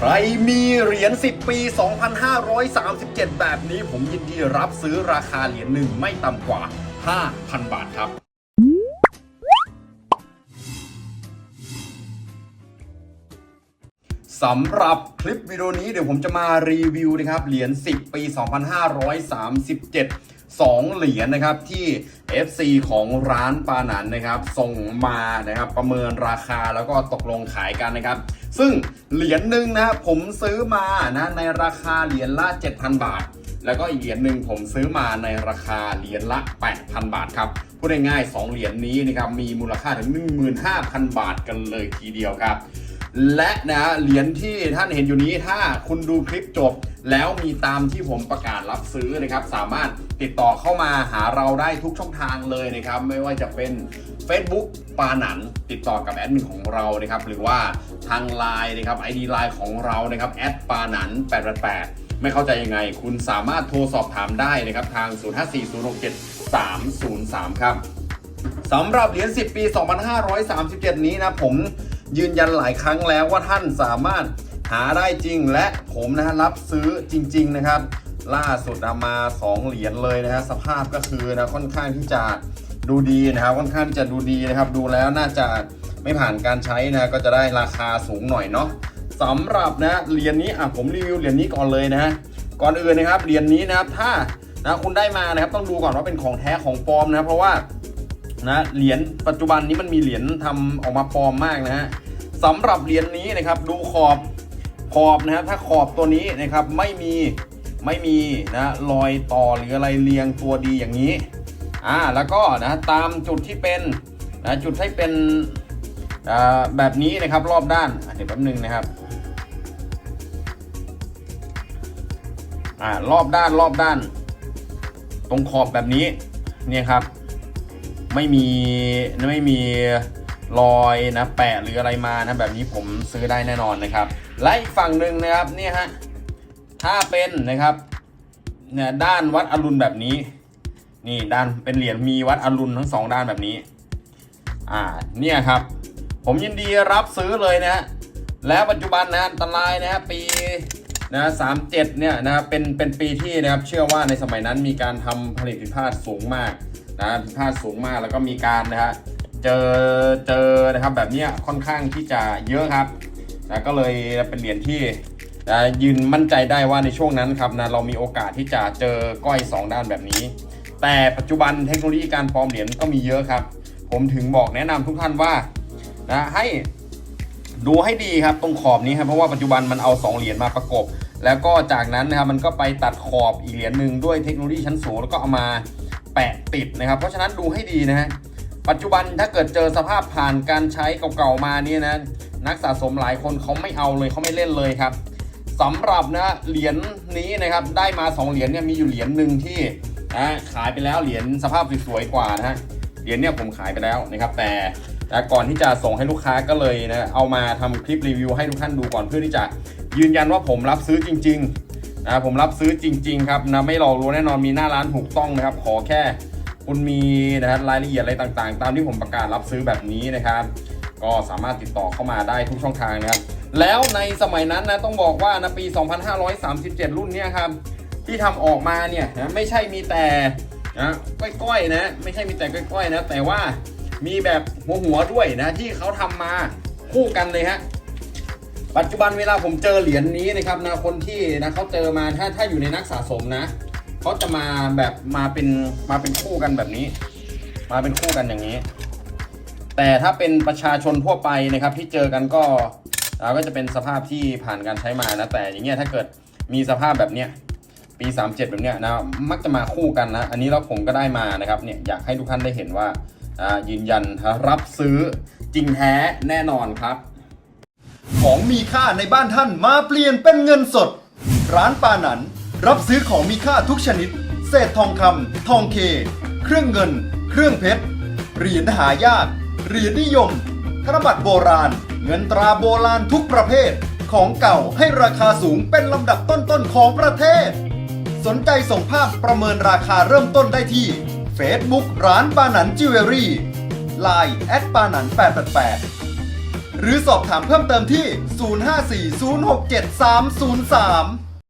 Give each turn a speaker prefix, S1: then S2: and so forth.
S1: ใครมีเหรียญ 10 ปี 2537 แบบนี้ผมยินดีรับซื้อราคาเหรียญหนึ่งไม่ต่ำกว่า 5,000 บาทครับสำหรับคลิปวิดีโอนี้เดี๋ยวผมจะมารีวิวนะครับเหรียญ 10 ปี 2537 2 เหรียญนะครับที่ FC ของร้านปานันนะครับ ส่งมานะครับประเมินราคาแล้วก็ตกลงขายกันนะครับ ซึ่งเหรียญหนึ่งนะผมซื้อมานะในราคาเหรียญละ 7,000 บาท แล้วก็อีกเหรียญหนึ่งผมซื้อมาในราคาเหรียญละ 8,000 บาทครับพูดง่ายๆ2เหรียญนี้นะครับมีมูลค่าถึง 15,000 บาทกันเลยทีเดียวครับ และนะเหรียญที่ท่านเห็นอยู่นี้ถ้าคุณดูคลิปจบ แล้วมีตามที่ผมประกาศรับซื้อนะครับ สามารถติดต่อเข้ามาหาเราได้ทุกช่องทางเลยนะครับ ไม่ว่าจะเป็น Facebook ปาหนันติดต่อกับแอดมินของเรานะครับ หรือว่าทางไลน์นะครับ ID ไลน์ของเรานะครับแอดปาหนัน888 ไม่เข้าใจยังไง คุณสามารถโทรสอบถามได้นะครับ ทาง 054067 303 ครับสำหรับเหรียญ10 ปี 2537 นี้นะผม ยืนยันหลายครั้งแล้วว่าท่านสามารถหาได้จริงและผมนะฮะรับซื้อจริง ๆ นะครับ ล่าสุดเอามา 2 เหรียญเลยนะฮะสภาพก็คือนะค่อนข้างที่จะดูดีนะครับค่อนข้างที่จะดูดีนะครับ ดูแล้วน่าจะไม่ผ่านการใช้นะก็จะได้ราคาสูงหน่อยเนาะสำหรับนะเหรียญนี้อะผมรีวิวเหรียญนี้ก่อนเลยนะฮะก่อนอื่นนะครับเหรียญนี้นะครับถ้านะคุณได้มานะครับต้องดูก่อนว่าเป็นของแท้ของปลอมนะเพราะว่า นะเหรียญปัจจุบันนี้มันมีเหรียญทำออกมาปลอมมากนะฮะสำหรับเหรียญนี้นะครับดูขอบขอบนะครับถ้าขอบตัวนี้นะครับไม่มีไม่มีนะรอยต่อหรืออะไรเรียงตัวดีอย่างนี้อ่าแล้วก็นะตามจุดที่เป็นนะจุดให้เป็นแบบนี้นะครับรอบด้านเดี๋ยวแป๊บนึงนะครับอ่ารอบด้านรอบด้าน ตรงขอบแบบนี้เนี่ยครับ ไม่มีไม่มีรอยนะแปะหรืออะไรมานะแบบนี้ผมซื้อได้แน่นอนนะครับและอีกฝั่งหนึ่งนะครับนี่ฮะถ้าเป็นนะครับเนี่ยด้านวัดอรุณแบบนี้ นี่ด้านเป็นเหรียญมีวัดอรุณทั้งสองด้านแบบนี้อ่าเนี่ยครับ ผมยินดีรับซื้อเลยนะฮะแล้วปัจจุบันนะอันตรายนะฮะปีนะสามเจ็ดเนี่ยนะครับเป็นเป็นปีที่นะครับเชื่อว่าในสมัยนั้นมีการทำผลิตผิดพลาดสูงมาก นะผิดพลาดสูงมากแล้วก็มีการนะฮะเจอเจอนะครับแบบเนี้ยค่อนข้างที่จะเยอะครับนะก็เลยเป็นเหรียญที่นะยืนมั่นใจได้ว่าในช่วงนั้นครับนะเรามีโอกาสที่จะเจอก้อย 2 ด้านแบบนี้ แต่ปัจจุบันเทคโนโลยีการปลอมเหรียญก็มีเยอะครับ ผมถึงบอกแนะนำทุกท่านว่านะให้ดูให้ดีครับตรงขอบนี้ครับเพราะว่าปัจจุบันมันเอา 2 เหรียญมาประกบ แล้วก็จากนั้นนะครับมันก็ไปตัดขอบอีกเหรียญหนึ่งด้วยเทคโนโลยีชั้นสูงแล้วก็เอามา แปะติดนะครับ เพราะฉะนั้นดูให้ดีนะฮะปัจจุบันถ้าเกิดเจอสภาพผ่านการใช้เก่าๆมาเนี่ยนะนักสะสมหลายคนเขาไม่เอาเลยเขาไม่เล่นเลยครับสำหรับนะเหรียญนี้นะครับได้มา 2 เหรียญเนี่ยมีอยู่เหรียญหนึ่งที่นะขายไปแล้วเหรียญสภาพสวยๆกว่านะฮะเหรียญเนี่ยผมขายไปแล้วนะครับ แต่นะก่อนที่จะส่งให้ลูกค้าก็เลยนะเอามาทำคลิปรีวิวให้ทุกท่านดูก่อนเพื่อที่จะยืนยันว่าผมรับซื้อจริง ๆ นะผมรับซื้อจริง ๆ ครับนะไม่หลอกลวงแน่นอนมีหน้าร้านถูกต้องนะครับ ขอแค่คุณมีนะฮะรายละเอียดอะไรต่างๆ ตามที่ผมประกาศรับซื้อแบบนี้นะครับ ก็สามารถติดต่อเข้ามาได้ทุกช่องทางนะครับ แล้วในสมัยนั้นนะต้องบอกว่านะปี 2537 รุ่นเนี้ยครับที่ทำออกมาเนี่ยนะไม่ใช่มีแต่นะก้อยๆนะไม่ใช่มีแต่ก้อยๆนะแต่ว่ามีแบบหัวหัวด้วยนะที่เขาทำมาคู่กันเลยฮะ ปัจจุบันเวลาผมเจอเหรียญนี้นะครับนะคนที่นะเขาเจอมาถ้าถ้าอยู่ในนักสะสมนะเขาจะมาแบบมาเป็นมาเป็นคู่กันแบบนี้ มาเป็นคู่กันอย่างนี้ แต่ถ้าเป็นประชาชนทั่วไปนะครับ ที่เจอกันก็เราก็จะเป็นสภาพที่ผ่านการใช้มานะแต่อย่างเงี้ยถ้าเกิดมีสภาพแบบเนี้ยปี 37 แบบเนี้ยนะมักจะมาคู่กันนะ อันนี้เราผมก็ได้มานะครับเนี่ยอยากให้ทุกท่านได้เห็นว่ายืนยันรับซื้อจริงแท้แน่นอนครับ
S2: ของมีค่าในบ้านท่านมาเปลี่ยนเป็นเงินสด ร้านปานันรับซื้อของมีค่าทุกชนิด เศษทองคำทองเค เครื่องเงิน เครื่องเพชรเหรียญหายากเหรียญนิยมธนบัตรโบราณ เงินตราโบราณทุกประเภท ของเก่าให้ราคาสูงเป็นลำดับต้นๆของประเทศ สนใจส่งภาพประเมินราคาเริ่มต้นได้ที่ Facebook ร้านปานันจิวเวลรี่ Line แอดปานัน888 หรือสอบถามเพิ่มเติมที่ 054067303